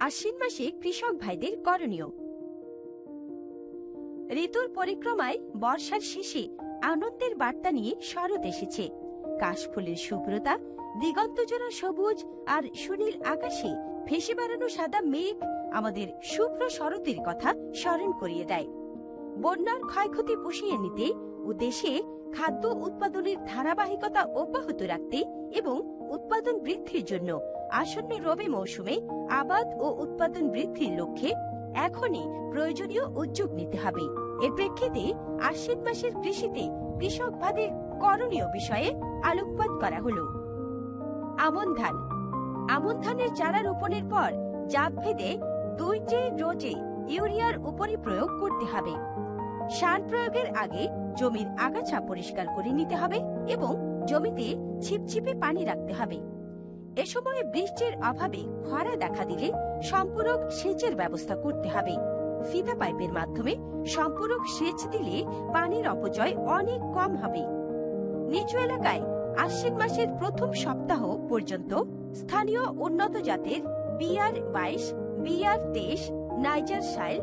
আশ্বিন মাসে কৃষক ভাইদের করণীয়। ঋতুর পরিক্রমায় বর্ষার শেষে আনন্দের বার্তা নিয়ে শরৎ এসেছে। কাশফুলের শুভ্রতা দিগন্তজোড়া সবুজ আর সুনীল আকাশে ভেসে বেড়ানো সাদা মেঘ আমাদের শুভ্র শরতের কথা স্মরণ করিয়ে দেয়। বন্যার ক্ষয়ক্ষতি পুষিয়ে নিতে ও দেশে খাদ্য উৎপাদনের ধারাবাহিকতা অব্যাহত রাখতে এবং উৎপাদন বৃদ্ধির জন্য আসন্ন রবি মৌসুমে আবাদ ও উৎপাদন বৃদ্ধির লক্ষ্যে এখনই প্রয়োজনীয় উদ্যোগ নিতে হবে। এ প্রেক্ষিতে আশ্বিন মাসের কৃষিতে কৃষক ভাদের করণীয় বিষয়ে আলোকপাত করা হলো। আমন ধান। আমন ধানের চারা রোপণের পর জাত ভেদে দুইটি ডোজে ইউরিয়ার উপরে প্রয়োগ করতে হবে। সার প্রয়োগের আগে জমির আগাছা পরিষ্কার করে নিতে হবে এবং জমিতে ছিপছিপে পানি রাখতে হবে। এ সময় বৃষ্টির অভাবে খরা দেখা দিলে সম্পূরক সেচের ব্যবস্থা করতে হবে। ফিতা পাইপের মাধ্যমে সম্পূরক সেচ দিলে পানির অপচয় অনেক কম হবে। নিচু এলাকায় আশ্বিন মাসের প্রথম সপ্তাহ পর্যন্ত স্থানীয় উন্নত জাতের বিআর বাইশ বিআর তেইশ, নাইজার সাইল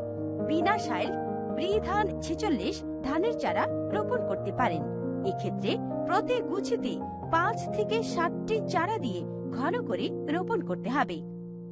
বিনা সাইল ব্রি ধান ছেচল্লিশ ধানের চারা রোপণ করতে পারেন। এক্ষেত্রে প্রতি গুছিতে পাঁচ থেকে সাতটি চারা দিয়ে ঘন করে রোপণ করতে হবে।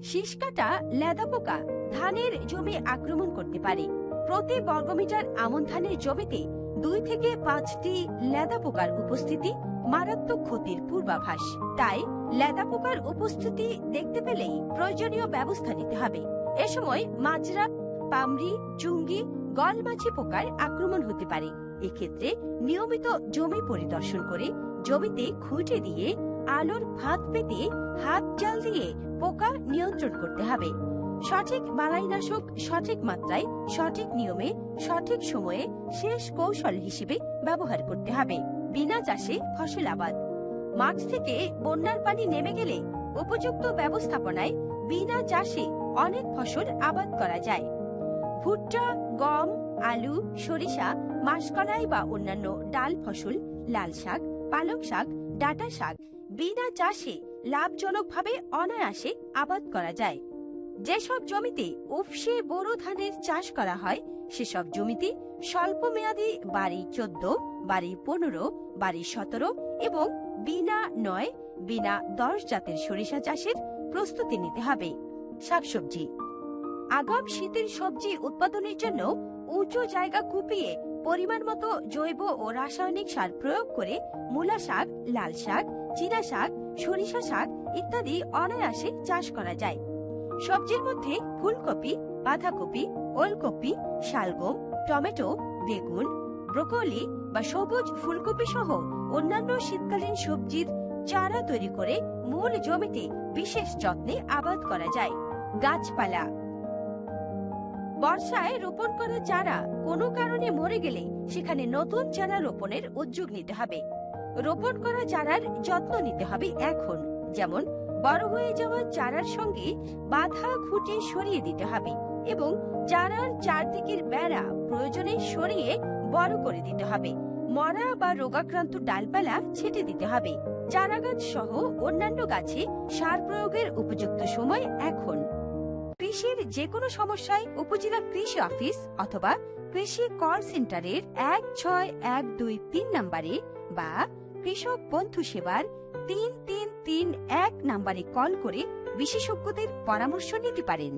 শীষ কাটা লেদা পোকা ধানের জমি আক্রমণ করতে পারে। প্রতি বর্গমিটার আমন ধানের জমিতে দুই থেকে পাঁচটি লেদা পোকার উপস্থিতি মারাত্মক ক্ষতির পূর্বাভাস। তাই লেদা পোকার উপস্থিতি দেখতে পেলেই প্রয়োজনীয় ব্যবস্থা নিতে হবে। এ সময় মাজরা, পামরি, চুঙ্গি, গলমাছি পোকার আক্রমণ হতে পারে। এক্ষেত্রে নিয়মিত জমি পরিদর্শন করে জমিতে খুঁটে দিয়ে আলোর ফাঁদ পেতে হাত জাল দিয়ে পোকা নিয়ন্ত্রণ করতে হবে। সঠিক বালাইনাশক সঠিক মাত্রায়, সঠিক নিয়মে, সঠিক সময়ে শেষ কৌশল হিসেবে ব্যবহার করতে হবে। বিনা চাষে ফসল আবাদ। মাঠ থেকে বন্যার পানি নেমে গেলে উপযুক্ত ব্যবস্থাপনায় বিনা চাষে অনেক ফসল আবাদ করা যায়। ভুট্টা, গম, আলু, সরিষা, মাসকলাই বা অন্যান্য ডাল ফসল লাল শাক পালং শাক ডাটা শাক বিনা চাষে লাভজনকভাবে অনায়াসে আবাদ করা যায়। যেসব জমিতে উফসে বোরো ধানের চাষ করা হয়, সেসব জমিতে স্বল্প মেয়াদী বাড়ি চোদ্দ, বাড়ি পনেরো, বাড়ি সতেরো এবং বিনা নয়, বিনা দশ জাতের সরিষা চাষের প্রস্তুতি নিতে হবে। শাকসবজি। আগাম শীতের সবজি উৎপাদনের জন্য উঁচু জায়গা কুপিয়ে পরিমাণ মতো জৈব ও রাসায়নিক সার প্রয়োগ করে মূলা শাক, লাল শাক, চীনা শাক, সরিষা শাক ইত্যাদি অনায়াসে চাষ করা যায়। সবজির মধ্যে ফুলকপি, বাঁধাকপি, ওলকপি, শালগম, টমেটো, বেগুন, ব্রোকলি বা সবুজ ফুলকপি সহ অন্যান্য শীতকালীন সবজির চারা তৈরি করে মূল জমিতে বিশেষ যত্নে আবাদ করা যায়। গাছপালা বর্ষায় রোপণ করা চারা কোনো কারণে মরে গেলে সেখানে নতুন চারা রোপণের উদ্যোগ নিতে হবে। রোপণ করা চারার যত্ন নিতে হবে এখন। যেমন, বড় হয়ে যাওয়া চারার সঙ্গে বাধা খুঁটি সরিয়ে দিতে হবে এবং চারার চারদিকের বেড়া প্রয়োজনে সরিয়ে বড় করে দিতে হবে। মরা বা রোগাক্রান্ত ডালপালা ছেটে দিতে হবে। চারা গাছ সহ অন্যান্য গাছে সার প্রয়োগের উপযুক্ত সময় এখন। কৃষির যে কোনো সমস্যায় উপজেলা কৃষি অফিস অথবা কৃষি কল সেন্টারের এক ছয় এক দুই তিন নম্বরে বা কৃষক বন্ধু সেবার তিন তিন তিন এক নম্বরে কল করে বিশেষজ্ঞদের পরামর্শ নিতে পারেন।